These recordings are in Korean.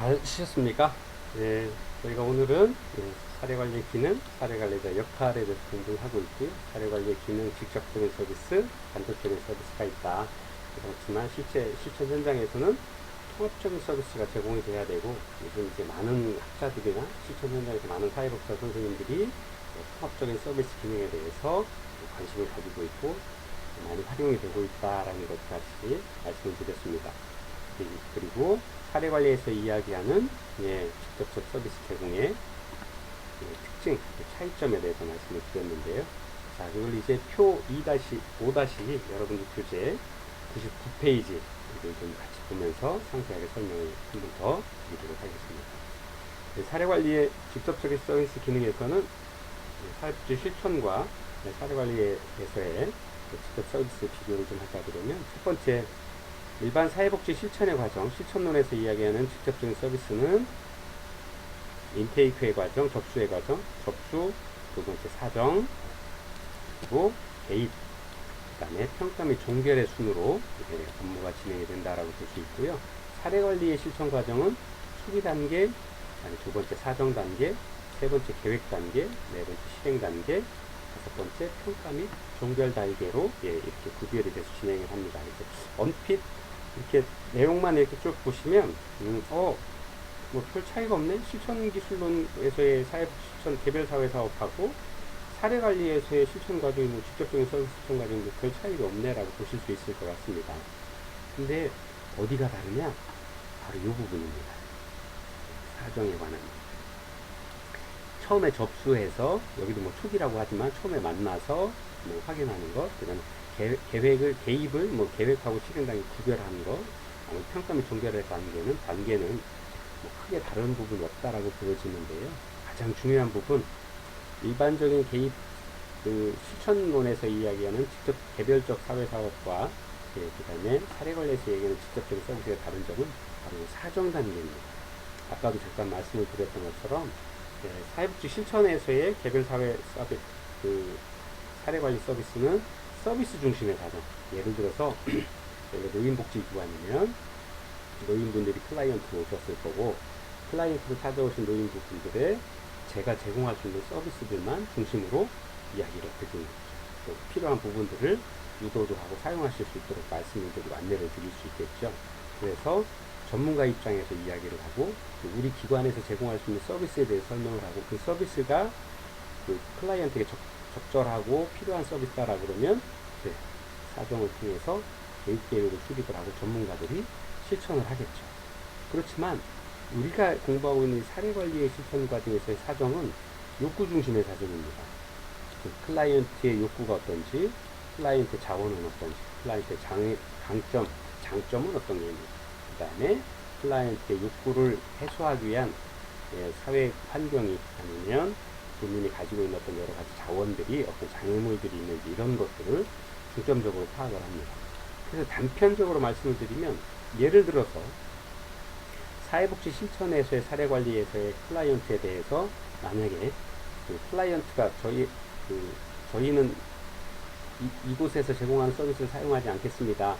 잘 쉬셨습니까? 예, 저희가 오늘은 예, 사례관리 기능, 사례관리자 역할에 대해서 공부하고 있고요. 사례관리 기능 직접적인 서비스, 간접적인 서비스가 있다. 그렇지만 실제 실천 현장에서는 통합적인 서비스가 제공이 돼야 되고 요즘 이제 많은 학자들이나 실천 현장에서 많은 사회복지사 선생님들이 어, 통합적인 서비스 기능에 대해서 관심을 가지고 있고 많이 활용이 되고 있다라는 것까지 말씀을 드렸습니다. 예, 그리고 사례 관리에서 이야기하는 예, 직접적 서비스 제공의 예, 특징, 그 차이점에 대해서 말씀을 드렸는데요. 자, 이걸 이제 표 2-5- 여러분들 교재 99페이지 이걸 좀 같이 보면서 상세하게 설명을 한 번 더 드리도록 하겠습니다. 네, 사례 관리의 직접적인 서비스 기능에서는 예, 사회복지 실천과 네, 사례 관리에서의 그 직접 서비스 비교를 좀 하자 그러면 첫 번째 일반 사회복지 실천의 과정, 실천론에서 이야기하는 직접적인 서비스는 인테이크의 과정, 접수의 과정, 접수, 두 번째 사정, 그리고 개입, 그 다음에 평가 및 종결의 순으로 업무가 진행이 된다라고 볼 수 있고요. 사례 관리의 실천 과정은 초기 단계, 두 번째 사정 단계, 세 번째 계획 단계, 네 번째 실행 단계, 다섯 번째 평가 및 종결 단계로 예, 이렇게 구별이 돼서 진행을 합니다. 이제 언핏 이렇게 내용만 이렇게 쭉 보시면 음, 어, 뭐 별 차이가 없네. 실천 기술론에서의 사회 실천 개별 사회 사업하고 사례 관리에서의 실천 과정이 뭐 직접적인 서비스 실천 과정이 뭐별 차이가 없네라고 보실 수 있을 것 같습니다. 근데 어디가 다르냐? 바로 이 부분입니다. 사정에 관한. 처음에 접수해서 여기도 뭐 초기라고 하지만 처음에 만나서 뭐 확인하는 것, 그다음에 계획, 계획 을 개입을 뭐 계획하고 실행 단계 구별하는 것, 아니 평가 및 종결의 단계는 뭐 크게 다른 부분이 없다라고 보여지는데요. 가장 중요한 부분 일반적인 개입 그 실천론에서 이야기하는 직접 개별적 사회 사업과 예, 그 다음에 사례 관리에서 얘기하는 직접적인 서비스의 다른 점은 바로 사정 단계입니다. 아까도 잠깐 말씀을 드렸던 것처럼 예, 사회복지 실천에서의 개별 사회 서비 그 사례 관리 서비스는 서비스 중심의 과정. 예를 들어서 노인복지기관이면 노인분들이 클라이언트로 오셨을 거고 클라이언트로 찾아오신 노인분들의 제가 제공할 수 있는 서비스들만 중심으로 이야기를 드리는 거죠. 또 필요한 부분들을 유도도 하고 사용하실 수 있도록 말씀을 드리고 안내를 드릴 수 있겠죠. 그래서 전문가 입장에서 이야기를 하고 또 우리 기관에서 제공할 수 있는 서비스에 대해 설명을 하고 그 서비스가 그 클라이언트에게 적, 적절하고 필요한 서비스다라 그러면 네, 사정을 통해서 계획을 수립을 하고 전문가들이 실천을 하겠죠. 그렇지만 우리가 공부하고 있는 사례 관리의 실천 과정에서의 사정은 욕구 중심의 사정입니다. 그 클라이언트의 욕구가 어떤지, 클라이언트 자원은 어떤지, 클라이언트의 장애, 강점, 장점은 어떤 게 있는지, 그 다음에 클라이언트의 욕구를 해소하기 위한 예, 사회 환경이 아니면 본인이 가지고 있는 어떤 여러 가지 자원들이 어떤 장애물들이 있는지 이런 것들을 중점적으로 파악을 합니다. 그래서 단편적으로 말씀을 드리면 예를 들어서 사회복지 실천에서의 사례 관리에서의 클라이언트에 대해서 만약에 그 클라이언트가 저희 그 저희는 이, 이곳에서 제공하는 서비스를 사용하지 않겠습니다.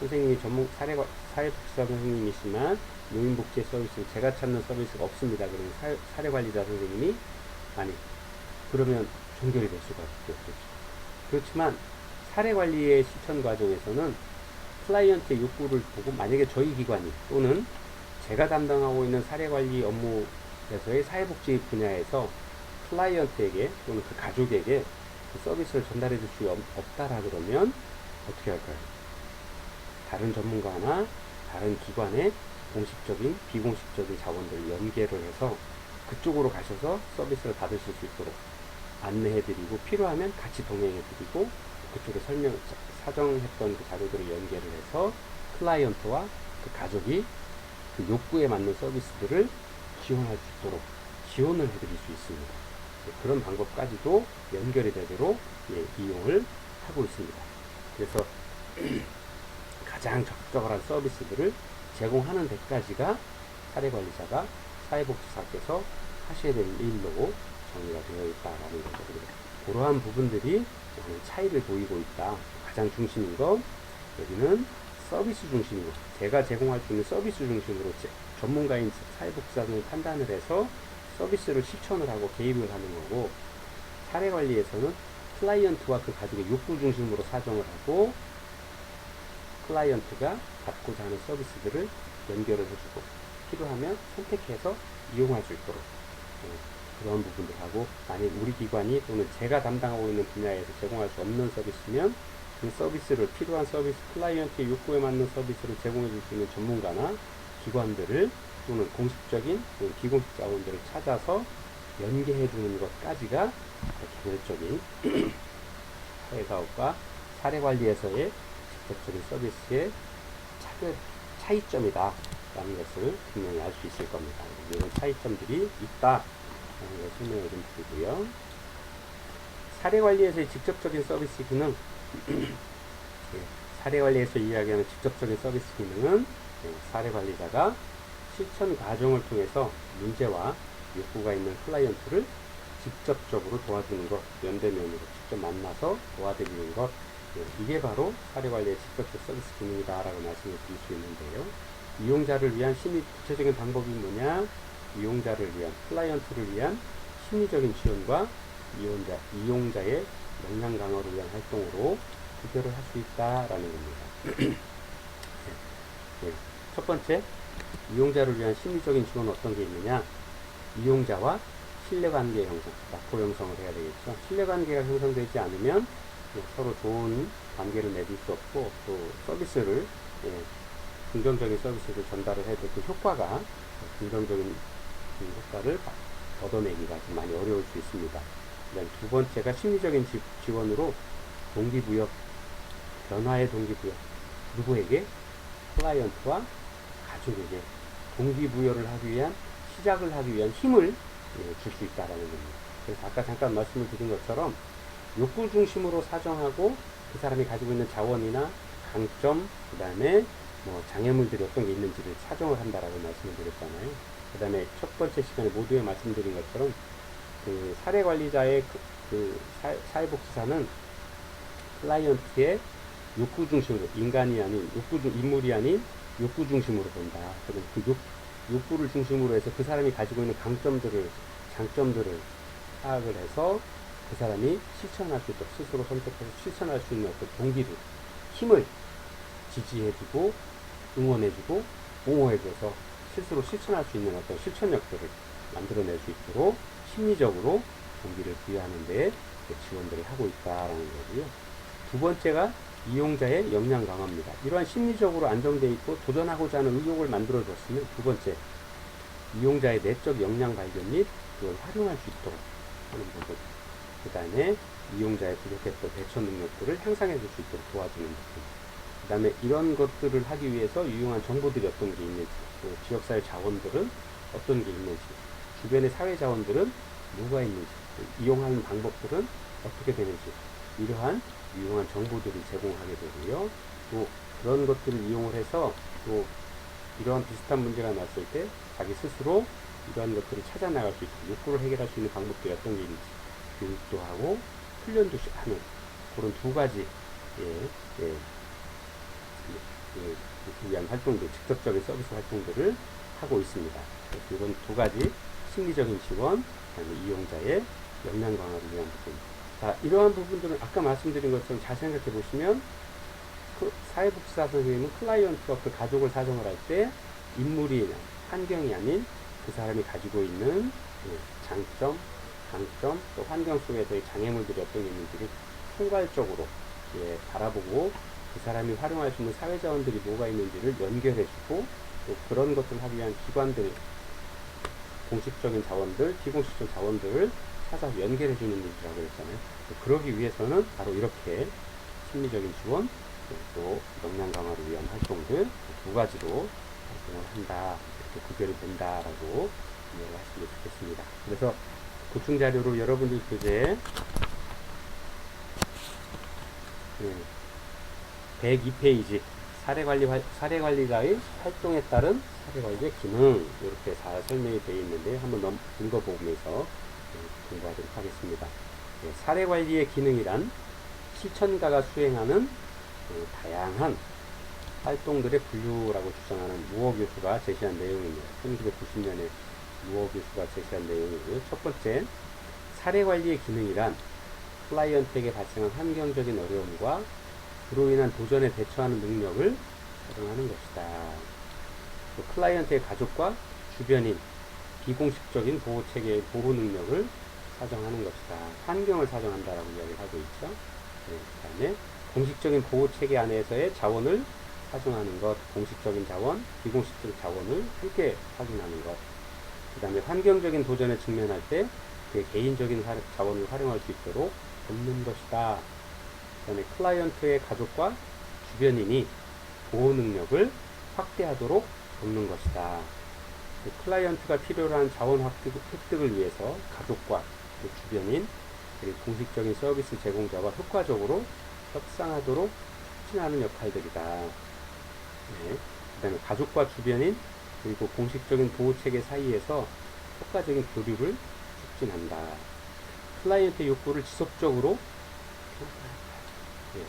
선생님이 전문 사례 사회복지사 선생님이시지만 노인복지 서비스 제가 찾는 서비스가 없습니다. 그러면 사, 사례 관리자 선생님이 아니 그러면 종결이 될 수가 없겠죠. 그렇지만 사례 관리의 실천 과정에서는 클라이언트의 욕구를 보고 만약에 저희 기관이 또는 제가 담당하고 있는 사례 관리 업무에서의 사회복지 분야에서 클라이언트에게 또는 그 가족에게 그 서비스를 전달해 줄 수 없다라 그러면 어떻게 할까요? 다른 전문가나 다른 기관의 공식적인 비공식적인 자원들을 연계를 해서 그쪽으로 가셔서 서비스를 받으실 수 있도록 안내해드리고 필요하면 같이 동행해드리고 그쪽에 설명 사정했던 그 자료들을 연계를 해서 클라이언트와 그 가족이 그 욕구에 맞는 서비스들을 지원할 수 있도록 지원을 해드릴 수 있습니다. 네, 그런 방법까지도 연결이 되도록 예, 이용을 하고 있습니다. 그래서 가장 적절한 서비스들을 제공하는 데까지가 사례 관리자가 사회복지사께서 하셔야 될 일로 정리가 되어 있다라는 거죠. 그러한 부분들이 많은 차이를 보이고 있다. 가장 중심인 건 여기는 서비스 중심으로 제가 제공할 수 있는 서비스 중심으로 제- 전문가인 사회복지사를 판단을 해서 서비스를 실천을 하고 개입을 하는 거고 사례 관리에서는 클라이언트와 그 가족의 욕구 중심으로 사정을 하고 클라이언트가 받고자 하는 서비스들을 연결을 해주고 필요하면 선택해서 이용할 수 있도록 어, 그런 부분들 하고 만약 우리 기관이 또는 제가 담당하고 있는 분야에서 제공할 수 없는 서비스면 그 서비스를 필요한 서비스 클라이언트의 욕구에 맞는 서비스를 제공해 줄 수 있는 전문가나 기관들을 또는 공식적인 또는 비공식 자원들을 찾아서 연계해 주는 것까지가 개별적인 사회사업과 사례관리에서의 직접적인 서비스의 차별, 차이점이다 라는 것을 분명히 알 수 있을 겁니다. 이런 차이점들이 있다 라는 걸 설명을 좀 드리고요. 사례 관리에서의 직접적인 서비스 기능 예, 사례 관리에서 이야기하는 직접적인 서비스 기능은 예, 사례 관리자가 실천 과정을 통해서 문제와 욕구가 있는 클라이언트를 직접적으로 도와주는 것, 연대면으로 직접 만나서 도와드리는 것, 예, 이게 바로 사례 관리의 직접적 서비스 기능이다라고 말씀을 드릴 수 있는데요. 이용자를 위한 심리, 구체적인 방법이 뭐냐? 이용자를 위한, 클라이언트를 위한 심리적인 지원과 이용자, 이용자의 역량 강화를 위한 활동으로 구별을 할 수 있다라는 겁니다. 예, 첫 번째, 이용자를 위한 심리적인 지원은 어떤 게 있느냐? 이용자와 신뢰관계 형성, 라포 형성을 해야 되겠죠. 신뢰관계가 형성되지 않으면 예, 서로 좋은 관계를 맺을 수 없고 또 서비스를 예, 긍정적인 서비스를 전달을 해도 그 효과가 긍정적인 그 효과를 얻어내기가 좀 많이 어려울 수 있습니다. 두 번째가 심리적인 지, 지원으로 동기부여, 변화의 동기부여. 누구에게? 클라이언트와 가족에게 동기부여를 하기 위한 시작을 하기 위한 힘을 줄 수 있다라는 겁니다. 그래서 아까 잠깐 말씀을 드린 것처럼 욕구 중심으로 사정하고 그 사람이 가지고 있는 자원이나 강점, 그 다음에 뭐 장애물들이 어떤 게 있는지를 사정을 한다라고 말씀을 드렸잖아요. 그 다음에 첫 번째 시간에 모두에 말씀드린 것처럼 그 사례 관리자의 그, 그 사, 사회복지사는 클라이언트의 욕구 중심으로 인간이 아닌 욕구 중 인물이 아닌 욕구 중심으로 본다. 그럼 그 욕, 욕구를 중심으로 해서 그 사람이 가지고 있는 강점들을 장점들을 파악을 해서 그 사람이 실천할 수 있도록 스스로 선택해서 실천할 수 있는 어떤 동기를 힘을 지지해주고 응원해주고 옹호해줘서 스스로 실천할 수 있는 어떤 실천력들을 만들어낼 수 있도록 심리적으로 동기를 부여하는 데 지원들을 하고 있다라는 거고요. 두 번째가 이용자의 역량 강화입니다. 이러한 심리적으로 안정되어 있고 도전하고자 하는 의욕을 만들어줬으면 두 번째 이용자의 내적 역량 발견 및 그걸 활용할 수 있도록 하는 부분. 그 다음에 이용자의 부족했던 대처 능력들을 향상해 줄 수 있도록 도와주는 부분. 그 다음에 이런 것들을 하기 위해서 유용한 정보들이 어떤 게 있는지, 또 지역사회 자원들은 어떤 게 있는지, 주변의 사회 자원들은 뭐가 있는지, 또 이용하는 방법들은 어떻게 되는지, 이러한 유용한 정보들을 제공하게 되고요. 또 그런 것들을 이용을 해서 또 이러한 비슷한 문제가 났을 때 자기 스스로 이러한 것들을 찾아 나갈 수 있고 욕구를 해결할 수 있는 방법들이 어떤 게 있는지 교육도 하고 훈련도 시- 하는 그런 두 가지 예, 예, 예, 그 위한 활동들, 직접적인 서비스 활동들을 하고 있습니다. 이런 두 가지 심리적인 지원, 이용자의 역량 강화를 위한 부분. 자, 이러한 부분들은 아까 말씀드린 것처럼 잘 생각해 보시면 그 사회복지사 선생님은 클라이언트와 그 가족을 사정을 할 때 인물이 환경이 아닌 그 사람이 가지고 있는 그 장점, 강점, 또 환경 속에서의 장애물들이 어떤 게 있는지를 총괄적으로 예, 바라보고 그 사람이 활용할 수 있는 사회자원들이 뭐가 있는지를 연결해주고 또 그런 것들을 하기 위한 기관들, 공식적인 자원들, 비공식적 자원들을 찾아서 연결해주는 일이라고 그랬잖아요. 그러기 위해서는 바로 이렇게 심리적인 지원, 또 역량 강화를 위한 활동들 두 가지로 활동을 한다, 이렇게 구별이 된다라고 이해를 하시면 좋겠습니다. 그래서 보충 자료로 여러분들 교재에 네, 102페이지 사례관리 활- 사례관리자의 활동에 따른 사례관리의 기능 이렇게 잘 설명이 되어 있는데 한번 넘, 읽어보면서 네, 공부하도록 하겠습니다. 네, 사례관리의 기능이란 실천가가 수행하는 그 다양한 활동들의 분류라고 주장하는 무어 교수가 제시한 내용입니다. 1990년에 무어 교수가 제시한 내용이고요. 첫 번째, 사례 관리의 기능이란 클라이언트에게 발생한 환경적인 어려움과 그로 인한 도전에 대처하는 능력을 사용하는 것이다. 또 클라이언트의 가족과 주변인 비공식적인 보호 체계의 보호 능력을 사정하는 것이다. 환경을 사정한다라고 이야기를 하고 있죠. 네, 그 다음에 공식적인 보호 체계 안에서의 자원을 사정하는 것, 공식적인 자원, 비공식적 자원을 함께 확인하는 것. 그 다음에 환경적인 도전에 직면할 때 그 개인적인 화- 자원을 활용할 수 있도록 돕는 것이다. 그다음에 클라이언트의 가족과 주변인이 보호 능력을 확대하도록 돕는 것이다. 그 클라이언트가 필요로 한 자원 획득, 획득을 위해서 가족과 그 주변인 그리고 공식적인 서비스 제공자와 효과적으로 협상하도록 촉진하는 역할들이다. 네. 그다음에 가족과 주변인 그리고 공식적인 보호 체계 사이에서 효과적인 교류를 촉진한다. 클라이언트의 욕구를 지속적으로 예.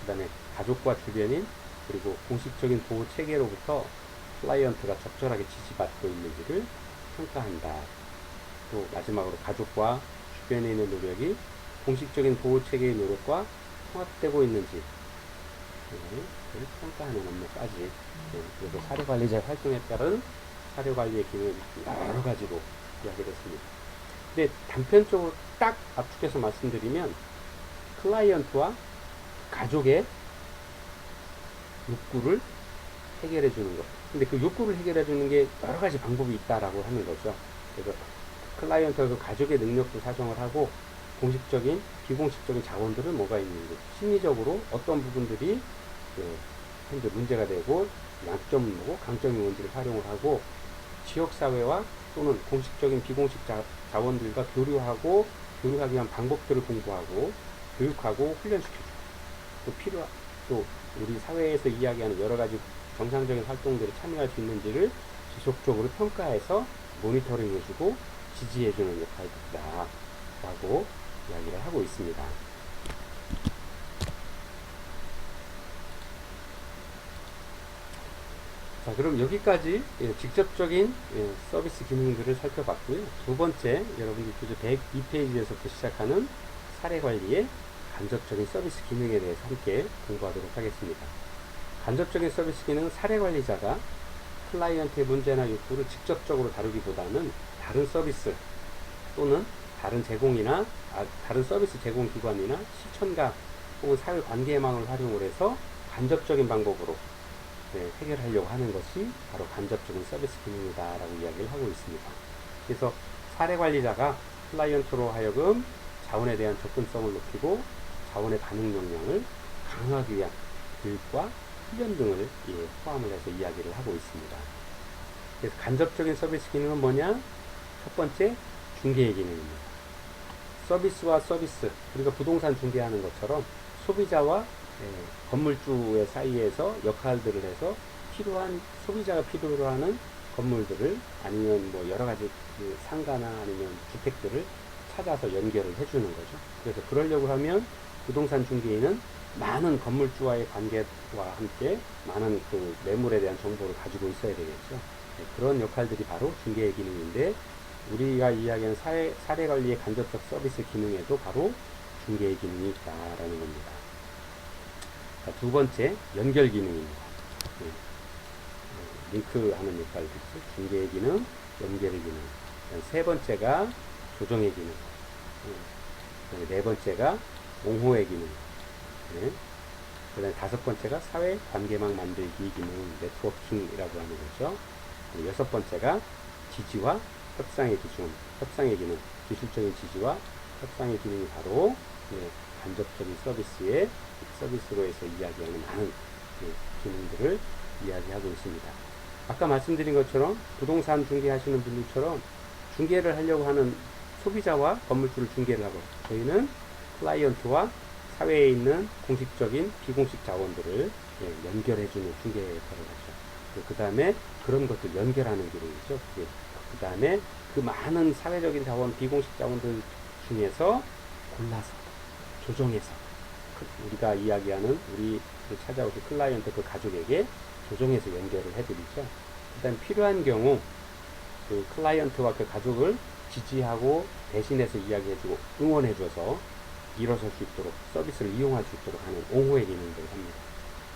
그 다음에 가족과 주변인 그리고 공식적인 보호 체계로부터 클라이언트가 적절하게 지지받고 있는지를 평가한다. 또 마지막으로 가족과 주변인의 노력이 공식적인 보호 체계의 노력과 통합되고 있는지 네, 그걸 평가하는 업무까지 네, 그래서 사료 관리자의 활동에 따른 사료 관리의 기능을 여러 가지로 이야기를 했습니다. 근데 단편적으로 딱 압축해서 말씀드리면 클라이언트와 가족의 욕구를 해결해 주는 것. 근데 그 욕구를 해결해 주는 게 여러 가지 방법이 있다라고 하는 거죠. 그래서 클라이언트가 그 가족의 능력도 사정을 하고 공식적인, 비공식적인 자원들은 뭐가 있는지, 심리적으로 어떤 부분들이 그 현재 문제가 되고 양점은 뭐고 강점이 뭔지를 활용을 하고 지역사회와 또는 공식적인 비공식 자, 자원들과 교류하고 교류하기 위한 방법들을 공부하고 교육하고 훈련시켜주고 또 필요 또 우리 사회에서 이야기하는 여러 가지 정상적인 활동들에 참여할 수 있는지를 지속적으로 평가해서 모니터링 해주고 지지해주는 역할이다 라고 이야기를 하고 있습니다. 자, 그럼 여기까지 예, 직접적인 예, 서비스 기능들을 살펴봤고요. 두 번째, 여러분들 교재 102페이지에서부터 시작하는 사례 관리의 간접적인 서비스 기능에 대해서 함께 공부하도록 하겠습니다. 간접적인 서비스 기능은 사례 관리자가 클라이언트의 문제나 욕구를 직접적으로 다루기보다는 다른 서비스 또는 다른 제공이나 아, 다른 서비스 제공 기관이나 실천가 혹은 사회 관계망을 활용을 해서 간접적인 방법으로 네, 해결하려고 하는 것이 바로 간접적인 서비스 기능이다라고 이야기를 하고 있습니다. 그래서 사례 관리자가 클라이언트로 하여금 자원에 대한 접근성을 높이고 자원의 반응 역량을 강화하기 위한 교육과 훈련 등을 예, 포함을 해서 이야기를 하고 있습니다. 그래서 간접적인 서비스 기능은 뭐냐? 첫 번째, 중개의 기능입니다. 서비스와 서비스, 우리가 부동산 중개하는 것처럼 소비자와 예, 건물주의 사이에서 역할들을 해서 필요한 소비자가 필요로 하는 건물들을 아니면 뭐 여러 가지 그 상가나 아니면 주택들을 찾아서 연결을 해주는 거죠. 그래서 그러려고 하면 부동산 중개인은 많은 건물주와의 관계와 함께 많은 그 매물에 대한 정보를 가지고 있어야 되겠죠. 네, 그런 역할들이 바로 중개의 기능인데 우리가 이야기하는 사회, 사례 관리의 간접적 서비스 기능에도 바로 중개의 기능이 있다라는 겁니다. 자, 두 번째, 연결 기능입니다. 네. 어, 링크하는 역할이죠. 중개의 기능, 연결의 기능. 세 번째가 조정의 기능. 네. 네 번째가 옹호의 기능. 네. 그 다음에 다섯 번째가 사회 관계망 만들기 기능, 네트워킹이라고 하는 거죠. 여섯 번째가 지지와 협상의 기준, 협상의 기능, 기술적인 지지와 협상의 기능이 바로 예, 간접적인 서비스의 서비스로 해서 이야기하는 많은 예, 기능들을 이야기하고 있습니다. 아까 말씀드린 것처럼 부동산 중개하시는 분들처럼 중개를 하려고 하는 소비자와 건물주를 중개를 하고 저희는 클라이언트와 사회에 있는 공식적인 비공식 자원들을 예, 연결해주는 중개 역할을 하죠. 그 다음에 그런 것들 연결하는 기능이죠. 그 다음에 그 많은 사회적인 자원, 비공식 자원들 중에서 골라서 조정해서 크- 우리가 이야기하는 우리 그 찾아오신 클라이언트 그 가족에게 조정해서 연결을 해드리죠. 일단 필요한 경우 그 클라이언트와 그 가족을 지지하고 대신해서 이야기해주고 응원해줘서 일어설 수 있도록 서비스를 이용할 수 있도록 하는 옹호의 기능들을 합니다.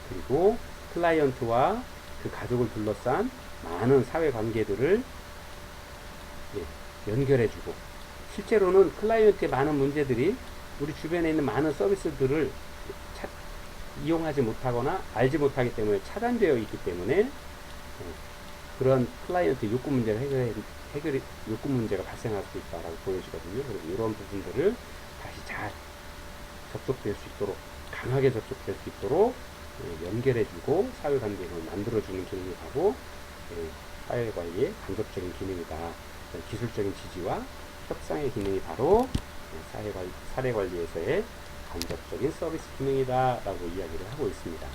그리고 클라이언트와 그 가족을 둘러싼 많은 사회 관계들을 예, 연결해주고 실제로는 클라이언트의 많은 문제들이 우리 주변에 있는 많은 서비스들을 차- 이용하지 못하거나 알지 못하기 때문에 차단되어 있기 때문에 예, 그런 클라이언트 욕구 문제를 해결해, 해결이, 욕구 문제가 발생할 수 있다라고 보여지거든요. 그래서 이런 부분들을 다시 잘 접촉될 수 있도록 강하게 접촉될 수 있도록 예, 연결해주고 사회관계를 만들어주는 기능이 바로 예, 사회관리의 간접적인 기능이다. 기술적인 지지와 협상의 기능이 바로 예, 사회관리, 사례관리에서의 간접적인 서비스 기능이다 라고 이야기를 하고 있습니다.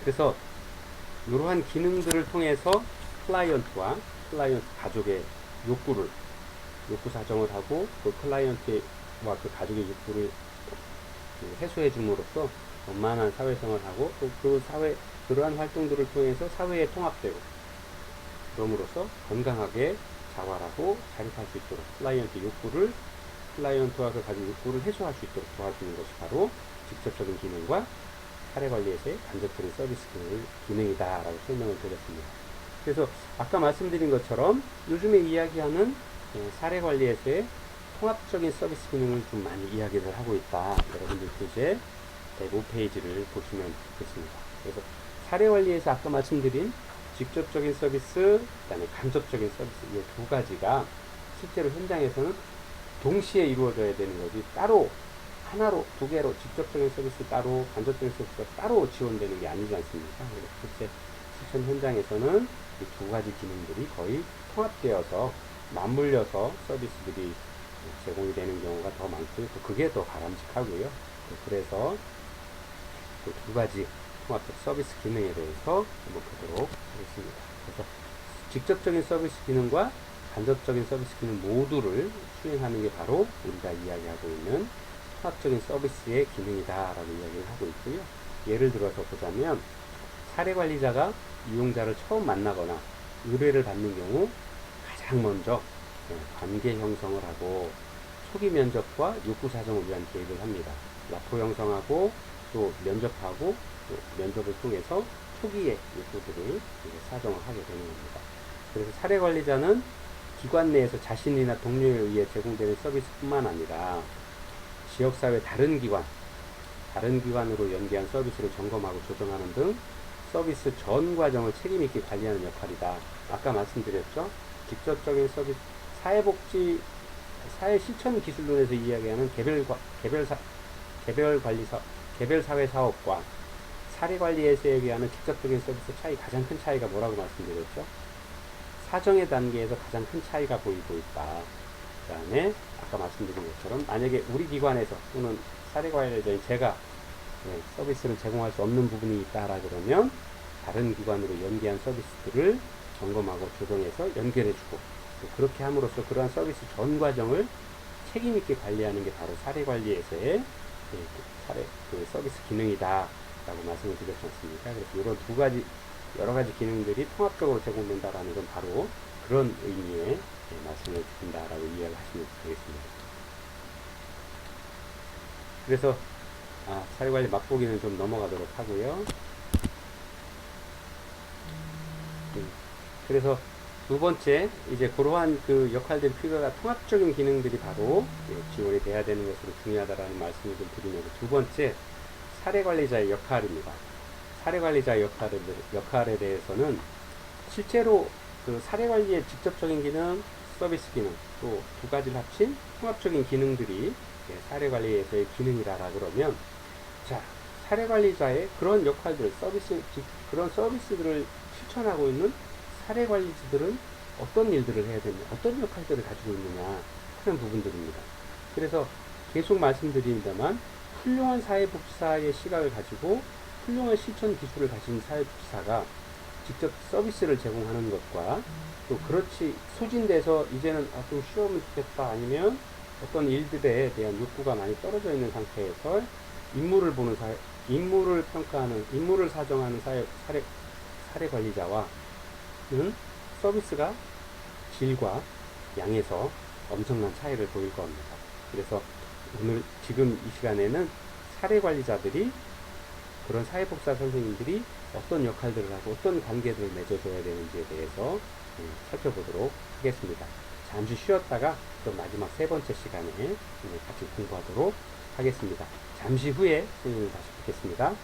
그래서 이러한 기능들을 통해서 클라이언트와 클라이언트 가족의 욕구를 욕구 사정을 하고 그 클라이언트와 그 가족의 욕구를 그 해소해 줌으로써 원만한 사회생활을 하고 또 그 사회 그러한 활동들을 통해서 사회에 통합되고 그럼으로써 건강하게 자활하고 자립할 수 있도록 클라이언트 욕구를 클라이언트와 그 가족 욕구를 해소할 수 있도록 도와주는 것이 바로 직접적인 기능과 사례 관리에서의 간접적인 서비스 기능, 기능이다라고 설명을 드렸습니다. 그래서 아까 말씀드린 것처럼 요즘에 이야기하는 어, 사례 관리에서의 통합적인 서비스 기능을 좀 많이 이야기를 하고 있다. 여러분들도 이제 105페이지를 보시면 좋겠습니다. 그래서 사례 관리에서 아까 말씀드린 직접적인 서비스, 그다음에 간접적인 서비스 이 두 가지가 실제로 현장에서는 동시에 이루어져야 되는 거지 따로 하나로 두 개로 직접적인 서비스 따로 간접적인 서비스가 따로 지원되는 게 아니지 않습니까? 그래서 실제 실천 현장에서는 이 두 가지 기능들이 거의 통합되어서 맞물려서 서비스들이 제공이 되는 경우가 더 많고요. 또 그게 더 바람직하고요. 그래서 그 두 가지 통합적 서비스 기능에 대해서 한번 보도록 하겠습니다. 그래서 직접적인 서비스 기능과 간접적인 서비스 기능 모두를 수행하는 게 바로 우리가 이야기하고 있는 통합적인 서비스의 기능이다라고 이야기를 하고 있고요. 예를 들어서 보자면 사례 관리자가 이용자를 처음 만나거나 의뢰를 받는 경우 가장 먼저 예, 관계 형성을 하고 초기 면접과 욕구 사정을 위한 계획을 합니다. 라포 형성하고 또 면접하고 또 면접을 통해서 초기의 욕구들을 사정을 하게 되는 겁니다. 그래서 사례 관리자는 기관 내에서 자신이나 동료에 의해 제공되는 서비스뿐만 아니라 지역사회 다른 기관, 다른 기관으로 연계한 서비스를 점검하고 조정하는 등 서비스 전 과정을 책임있게 관리하는 역할이다. 아까 말씀드렸죠? 직접적인 서비스, 사회복지, 사회실천 기술론에서 이야기하는 개별, 과- 개별 사, 개별 관리 사, 개별 사회 사업과 사례 관리에서 얘기하는 직접적인 서비스 차이, 가장 큰 차이가 뭐라고 말씀드렸죠? 사정의 단계에서 가장 큰 차이가 보이고 있다. 그 다음에 아까 말씀드린 것처럼 만약에 우리 기관에서 또는 사례 관리자인 제가 네, 서비스를 제공할 수 없는 부분이 있다라 그러면 다른 기관으로 연계한 서비스들을 점검하고 조정해서 연결해주고 또 그렇게 함으로써 그러한 서비스 전 과정을 책임있게 관리하는 게 바로 사례관리에서의 네, 그 사례 그 서비스 기능이다라고 말씀을 드렸지 않습니까? 그래서 이런 두 가지 여러 가지 기능들이 통합적으로 제공된다라는 건 바로 그런 의미의 예, 말씀을 드린다라고 이해를 하시면 되겠습니다. 그래서 아, 사회관리 맛보기는 좀 넘어가도록 하고요. 음, 그래서 두 번째 이제 그러한 그 역할들 필요가 통합적인 기능들이 바로 예, 지원이 돼야 되는 것으로 중요하다라는 말씀을 좀 드리면서 두 번째 사례 관리자의 역할입니다. 사례 관리자의 역할에, 역할에 대해서는 실제로 그 사례 관리의 직접적인 기능, 서비스 기능, 또 두 가지를 합친 통합적인 기능들이 예, 사례 관리에서의 기능이라라 그러면 자 사례 관리자의 그런 역할들, 서비스 직- 그런 서비스들을 실천하고 있는 사례 관리자들은 어떤 일들을 해야 되냐, 어떤 역할들을 가지고 있느냐 하는 부분들입니다. 그래서 계속 말씀드립니다만 훌륭한 사회복지사의 시각을 가지고 훌륭한 실천 기술을 가진 사회복지사가 직접 서비스를 제공하는 것과 또 그렇지 소진돼서 이제는 아, 좀 쉬우면 좋겠다 아니면 어떤 일들에 대한 욕구가 많이 떨어져 있는 상태에서 인물을 보는 사 인물을 평가하는 인물을 사정하는 사회, 사례 사례 관리자와 는 서비스가 질과 양에서 엄청난 차이를 보일 겁니다. 그래서 오늘 지금 이 시간에는 사례 관리자들이 그런 사회복사 선생님들이 어떤 역할들을 하고 어떤 관계들을 맺어줘야 되는지에 대해서 음, 살펴보도록 하겠습니다. 잠시 쉬었다가 또 마지막 세 번째 시간에 음, 같이 공부하도록 하겠습니다. 잠시 후에 선생님 다시 뵙겠습니다.